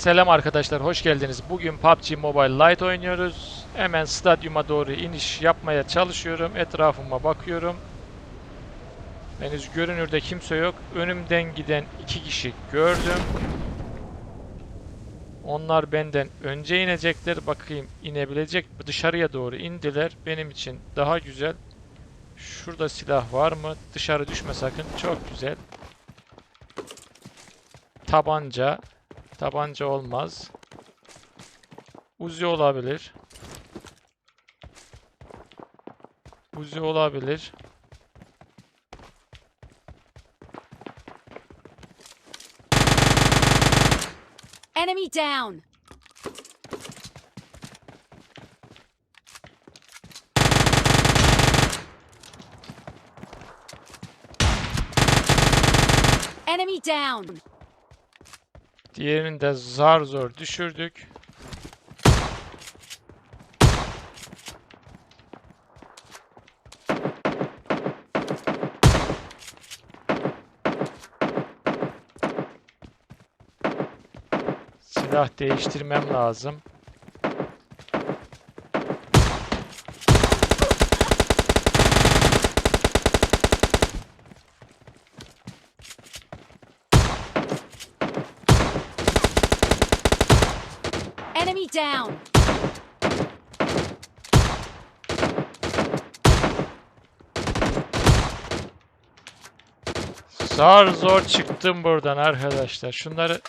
Selam arkadaşlar, hoş geldiniz. Bugün PUBG Mobile Lite oynuyoruz. Hemen stadyuma doğru iniş yapmaya çalışıyorum. Etrafıma bakıyorum. Henüz görünürde kimse yok. Önümden giden iki kişi gördüm. Onlar benden önce inecekler. Bakayım inebilecek mi? Dışarıya doğru indiler. Benim için daha güzel. Şurada silah var mı? Dışarı düşme sakın. Çok güzel. Tabanca. Tabanca olmaz. Uzi olabilir. Uzi olabilir. Enemy down! Enemy down! Diğerini de zar zor düşürdük. Silah değiştirmem lazım. Enemy down! Zar zor çıktım buradan arkadaşlar. Şunları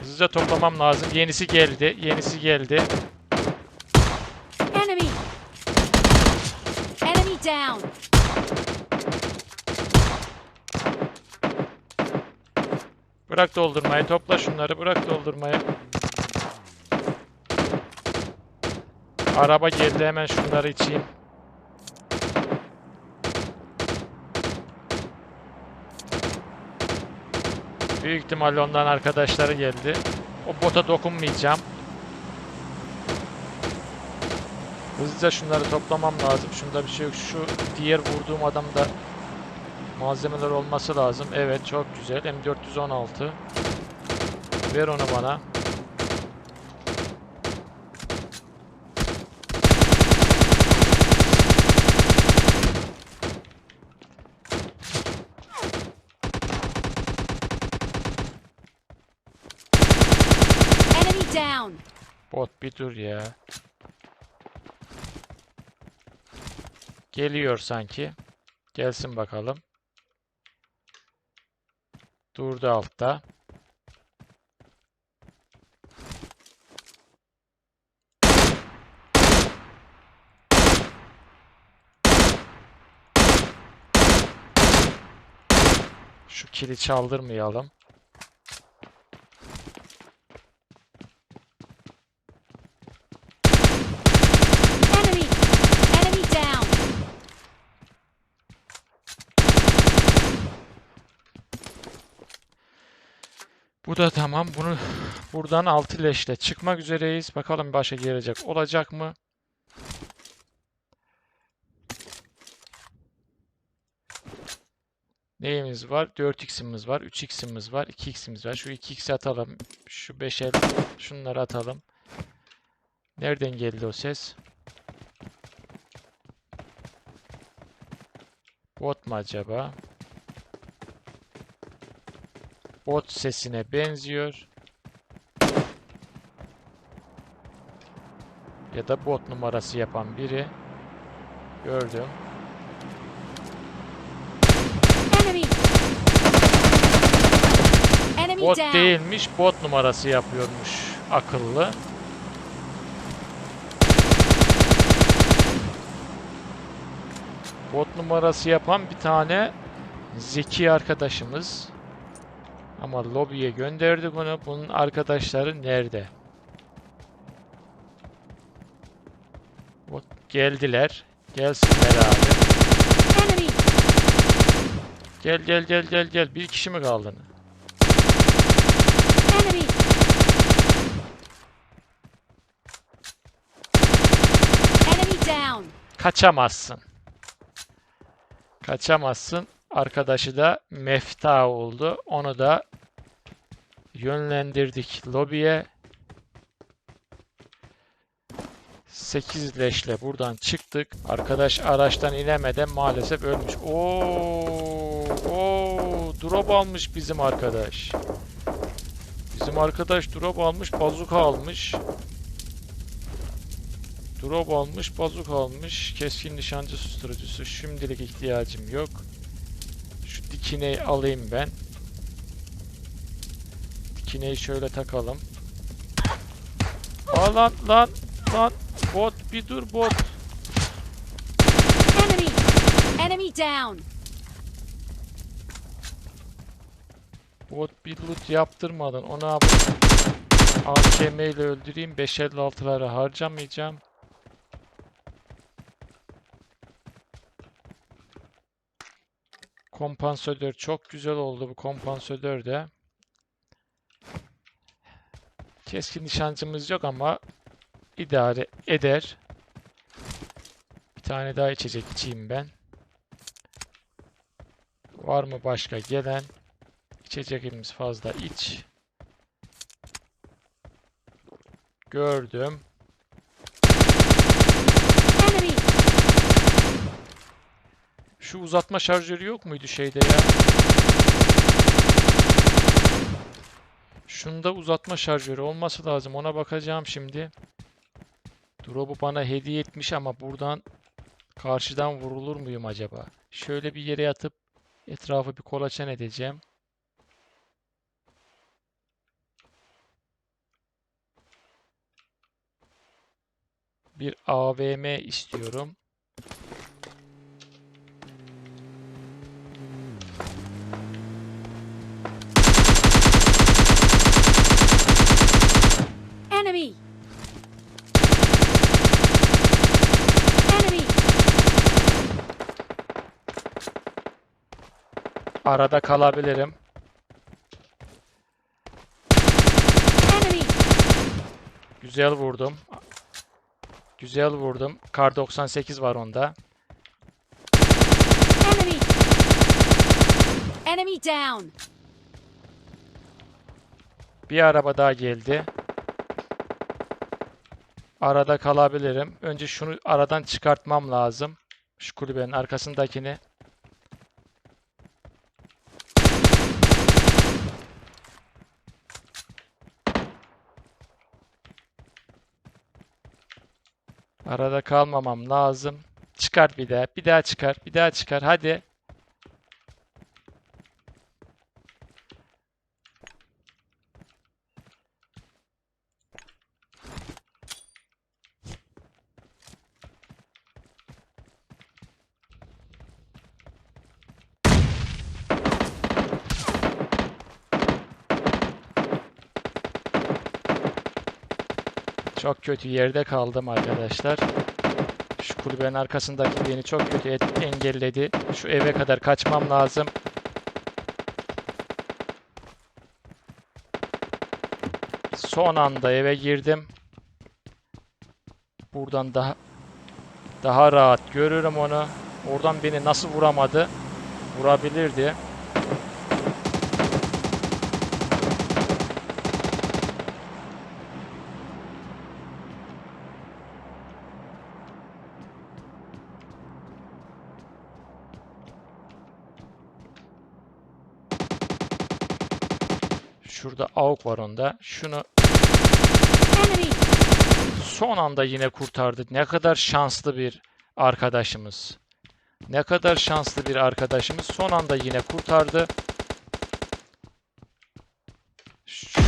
hızlıca toplamam lazım. Yenisi geldi. Yenisi geldi. Enemy! Enemy down! Bırak doldurmayı. Topla şunları. Bırak doldurmayı. Araba geldi. Hemen şunları içeyim. Büyük ihtimalle ondan arkadaşları geldi. O bota dokunmayacağım. Hızlıca şunları toplamam lazım. Şunda bir şey yok. Şu diğer vurduğum adamda malzemeler olması lazım. Evet çok güzel. M416. Ver onu bana. Enemy down! Bot bir dur ya. Geliyor sanki. Gelsin bakalım. Durdu altta. Şu kili çaldırmayalım. Enemy! Enemy down! Bu da tamam. Bunu buradan 6 leşle çıkmak üzereyiz. Bakalım başa gelecek olacak mı? Neyimiz var? 4x'imiz var, 3x'imiz var, 2x'imiz var. Şu 2x'i atalım. Şu 5'e şunları atalım. Nereden geldi o ses? Bot mu acaba? Bot sesine benziyor. Ya da bot numarası yapan biri. Gördüm. Enemy! Enemy Bot down! değilmiş, bot numarası yapıyormuş akıllı. Bot numarası yapan bir tane zeki arkadaşımız. Ama lobiye gönderdi bunu. Bunun arkadaşları nerede? Bot geldiler. Gelsinler abi. Gel gel gel gel gel. Bir kişi mi down! Kaçamazsın. Kaçamazsın. Arkadaşı da mefta oldu. Onu da yönlendirdik lobiye. 8 leşle buradan çıktık. Arkadaş araçtan inemeden maalesef ölmüş. Oo, oo, drop almış bizim arkadaş. Bizim arkadaş drop almış, bazuka almış. Drop almış, bazuka almış. Keskin nişancı susturucusu. Şimdilik ihtiyacım yok. Şu dikineyi alayım ben. Dikineyi şöyle takalım. Aa lan lan lan. Bot bir dur bot. Enemy! Enemy down! Bot bir loot yaptırmadan ona AKM ile öldüreyim. 556'ları harcamayacağım. Kompansatör çok güzel oldu bu kompansatör de. Keskin nişancımız yok ama idare eder. Bir tane daha içecek içeyim ben. Var mı başka gelen? İçeceğimiz fazla iç. Gördüm. Enemy! Şu uzatma şarjörü yok muydu şeyde ya? Şunda uzatma şarjörü olması lazım. Ona bakacağım şimdi. Drop'u bana hediye etmiş ama buradan karşıdan vurulur muyum acaba? Şöyle bir yere yatıp etrafı bir kolaçan edeceğim. Bir AVM istiyorum. Enemy! Enemy! Arada kalabilirim. Güzel vurdum. Güzel vurdum. Kar 98 var onda. Enemy! Enemy down! Bir araba daha geldi. Arada kalabilirim. Önce şunu aradan çıkartmam lazım. Şu kulübenin arkasındakini. Arada kalmamam lazım. Çıkart bir daha. Bir daha çıkar. Bir daha çıkar. Hadi. Çok kötü yerde kaldım arkadaşlar. Şu kulübenin arkasındaki beni çok kötü engelledi. Şu eve kadar kaçmam lazım. Son anda eve girdim. Buradan daha daha rahat görürüm onu. Oradan beni nasıl vuramadı? Vurabilirdi. Şurada AUK var onda. Şunu son anda yine kurtardı. Ne kadar şanslı bir arkadaşımız. Ne kadar şanslı bir arkadaşımız. Son anda yine kurtardı. Şu-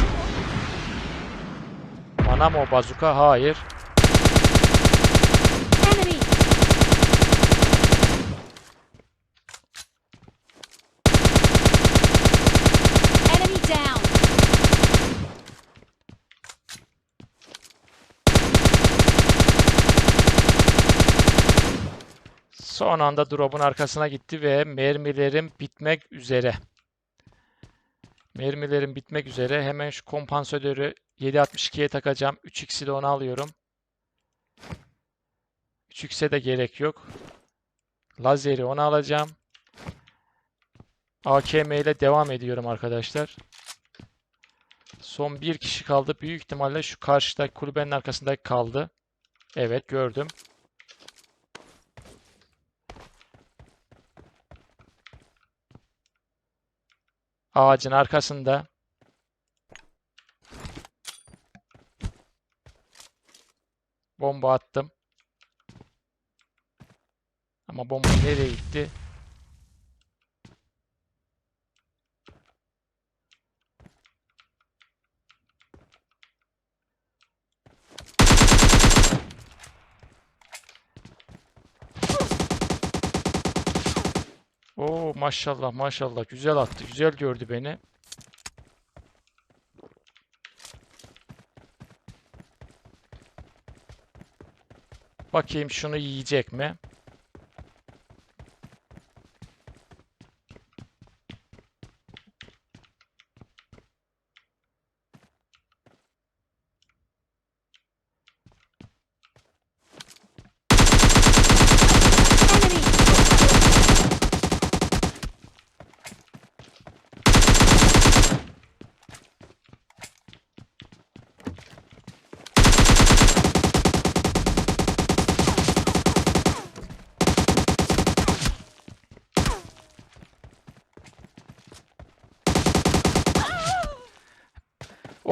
Bana mı o bazuka? Hayır. Enemy! Enemy down! Son anda drop'un arkasına gitti ve mermilerim bitmek üzere. Mermilerim bitmek üzere. Hemen şu kompansatörü 7.62'ye takacağım. 3x'i de ona alıyorum. 3x'e de gerek yok. Lazeri ona alacağım. AKM ile devam ediyorum arkadaşlar. Son bir kişi kaldı. Büyük ihtimalle şu karşıdaki kulübenin arkasındaki kaldı. Evet gördüm. Ağacın arkasında. Bomba attım. Ama bomba nereye gitti? Oo maşallah maşallah güzel attı. Güzel gördü beni. Bakayım şunu yiyecek mi?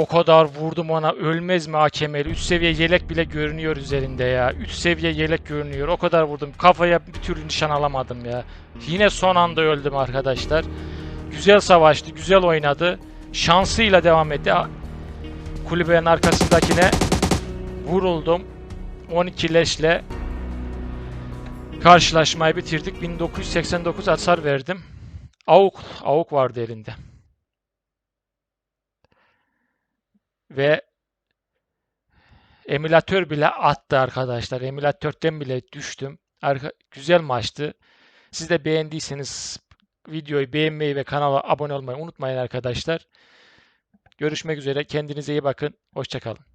O kadar vurdum ona ölmez mi hakemeli? 3 seviye yelek bile görünüyor üzerinde ya. 3 seviye yelek görünüyor. O kadar vurdum. Kafaya bir türlü nişan alamadım ya. Yine son anda öldüm arkadaşlar. Güzel savaştı. Güzel oynadı. Şansıyla devam etti. Kulübenin arkasındakine vuruldum. 12 leşle karşılaşmayı bitirdik. 1989 hasar verdim. Avuk, avuk vardı elinde. Ve emülatör bile attı arkadaşlar. Emülatörden bile düştüm. Arka, güzel maçtı. Siz de beğendiyseniz videoyu beğenmeyi ve kanala abone olmayı unutmayın arkadaşlar. Görüşmek üzere. Kendinize iyi bakın. Hoşça kalın.